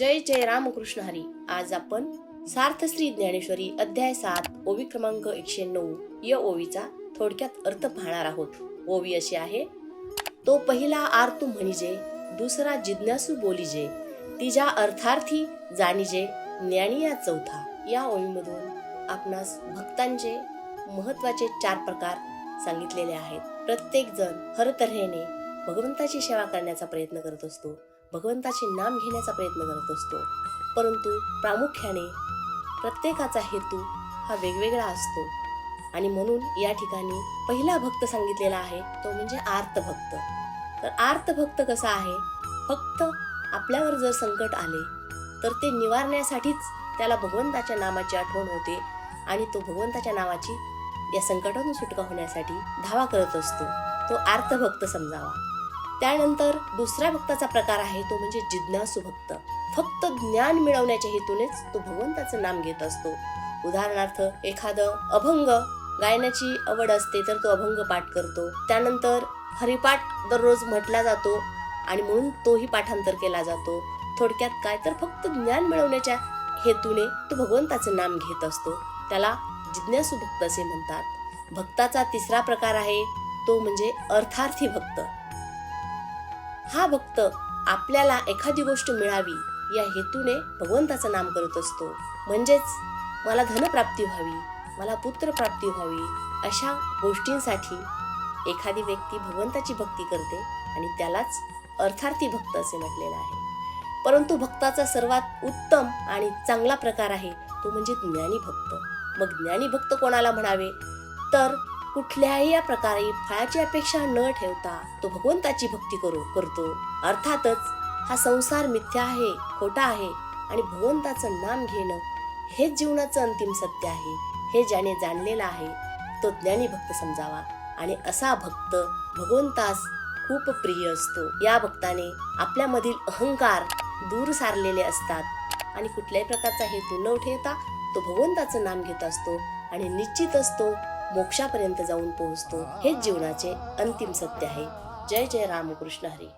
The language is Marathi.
जय जय रामकृष्ण हरी. आज आपण सार्थश्री ज्ञानेश्वरी अध्याय सात ओवी क्रमांक एकशे नऊ या ओवीचा थोडक्यात अर्थ पाहणार आहोत. ओवी अशी आहे तो पहिला आर्तू म्हणिजे दुसरा जिज्ञासू बोलिजे तिच्या अर्थार्थी जाणीजे ज्ञानी या चौथा. या ओवीमधून आपणास भक्तांचे महत्त्वाचे चार प्रकार सांगितलेले आहेत. प्रत्येक जण हर तऱ्हेने भगवंताची सेवा करण्याचा प्रयत्न करत असतो. भगवंताचे नाम घेण्याचा प्रयत्न करत असतो. परंतु प्रामुख्याने प्रत्येकाचा हेतू हा वेगवेगळा असतो. आणि म्हणून या ठिकाणी पहिला भक्त सांगितलेला आहे तो म्हणजे आर्तभक्त तर आर्तभक्त कसा आहे? फक्त आपल्यावर जर संकट आले तर ते निवारण्यासाठीच त्याला भगवंताच्या नामाची आठवण होते आणि तो भगवंताच्या नावाची या संकटातून सुटका होण्यासाठी धावा करत असतो. तो आर्तभक्त समजावा. त्यानंतर दुसऱ्या भक्ताचा प्रकार आहे तो म्हणजे जिज्ञासू भक्त. फक्त ज्ञान मिळवण्याच्या हेतूनेच तो भगवंताचं नाम घेत असतो. उदाहरणार्थ एखादं अभंग गायनाची आवड असते तर तो अभंग पाठ करतो. त्यानंतर हरिपाठ दररोज म्हटला जातो आणि म्हणून तोही पाठांतर केला जातो. थोडक्यात काय? तर फक्त ज्ञान मिळवण्याच्या हेतूने तो भगवंताचं नाम घेत असतो. त्याला जिज्ञासू भक्त असे म्हणतात. भक्ताचा तिसरा प्रकार आहे तो म्हणजे अर्थार्थी भक्त. हा भक्त आपल्याला एखादी गोष्ट मिळावी या हेतूने भगवंताचं नाम करत असतो. म्हणजेच मला धनप्राप्ती व्हावी मला पुत्रप्राप्ती व्हावी अशा गोष्टींसाठी एखादी व्यक्ती भगवंताची भक्ती करते आणि त्यालाच अर्थार्थी भक्त असे म्हटलेलं आहे. परंतु भक्ताचा सर्वात उत्तम आणि चांगला प्रकार आहे तो म्हणजे ज्ञानी भक्त. मग ज्ञानी भक्त कोणाला म्हणावे? तर कुठल्याही या प्रकारे फळाची अपेक्षा न ठेवता तो भगवंताची भक्ती करू करतो. अर्थातच हा संसार मिथ्या आहे खोटा आहे आणि भगवंताचं नाम घेणं हेच जीवनाचं अंतिम सत्य आहे. हे ज्याने जाणलेलं आहे तो ज्ञानी भक्त समजावा. आणि असा भक्त भगवंतास खूप प्रिय असतो. या भक्ताने आपल्यामधील अहंकार दूर सारलेले असतात आणि कुठल्याही प्रकारचा हेतू न ठेवता तो भगवंताचं नाम घेत असतो आणि निश्चित असतो मोक्षापर्यंत जाऊन पोहोचतो. हेच जीवनाचे अंतिम सत्य आहे. जय जय रामकृष्ण हरी.